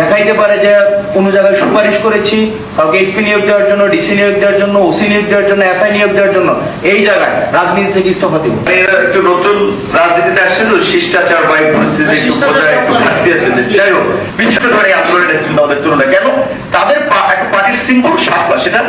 দেখাইতে পারে যে কোনো জায়গায় সুপারিশ করেছি কাউকে এসপি নিয়োগ দেওয়ার জন্য ডিসি নিয়োগ দেওয়ার জন্য ওসি নিয়োগ দেওয়ার জন্য এসআই নিয়োগ দেওয়ার জন্য এই জায়গায় রাজনীতি থেকে ইস্তফা দিব। একটু নতুন রাজনীতিতে আসছে তো শিষ্টাচার বা পরিস্থিতি যাই হোক বিশেষ করে আন্দোলনের নেতৃত্ব তুলনায়। কেন? তাদের একটা পার্টির সিম্বল শাপলা সেটা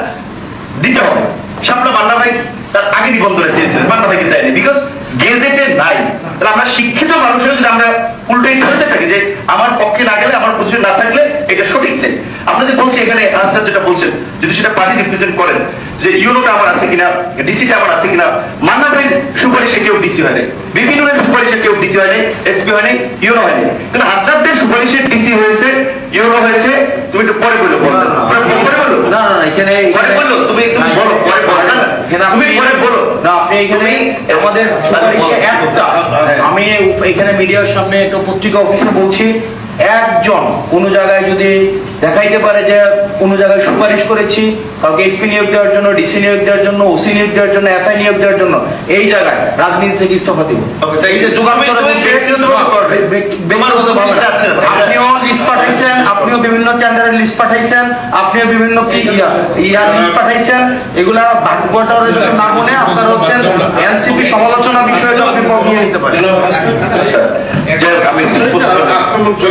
দিতে হবে। শাপলা মান্না ভাই তার আগে নিবন্ধনে চেয়েছিলেন মান্না ভাইকে দেয়নি। বিকজ গেজেটে নাই তাহলে আমরা শিক্ষিত মানুষের যদি আমরা উল্টোই ধরতে থাকি যে আমার পক্ষে না গেলে আমার পজিশন না থাকলে এটা সঠিক নেই। আমরা যে বলছি এখানে আনসার যেটা বলছেন যদি সেটা পার্টি রিপ্রেজেন্ট করেন যে ইউনোটা আমার আছে কিনা ডিসিটা আমার আছে কিনা মান্না ভাইয়ের সুপারিশে কেউ ডিসি হয় নাই। বিপিনের সুপারিশে কেউ ডিসি হয় নাই এসপি হয় নাই ইউনো হয় নাই। কিন্তু হাসনাবদের সুপারিশে ডিসি হয়েছে ইউনো হয়েছে তুমি একটু পরে বলল পরে বলো না না না এখানে পরে বলল তুমি তুমি বলো পরে বলো। না তুমি পরে বলো। না আপনি এখানে আমাদের সুপারিশে একটা আমি এখানে মিডিয়ার সামনে একটা পত্রিকা অফিসে বলছি একজন কোন জায়গায় যদি দেখাইতে পারে যে কোন জায়গায় সুপারিশ করেছি কাউকে এসপি নিয়োগ দেওয়ার জন্য ডিসি নিয়োগ দেওয়ার জন্য ওসি নিয়োগ দেওয়ার জন্য এসআই নিয়োগ দেওয়ার জন্য এই জায়গায় রাজনীতি থেকে ইস্তফা দিব। আপনিও লিস্ট পাঠাইছেন আপনিও বিভিন্ন টেন্ডারের লিস্ট পাঠাইছেন আপনিও বিভিন্ন কি ইয়া ইয়ার লিস্ট পাঠাইছেন এগুলা বাকবাটার জন্য না মনে আপনারা হচ্ছেন এনসিপি সমালোচনা বিষয়ে তো আপনি পদ নিয়ে নিতে পারেন যাই হোক, আমি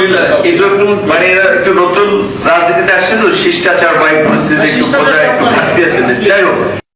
এটা একটু মানে একটু নতুন রাজনীতিতে আসছে তো শিষ্টাচার বা পরিস্থিতি একটু শিষ্টাচার একটু ঘাটতি আছে। যাই হোক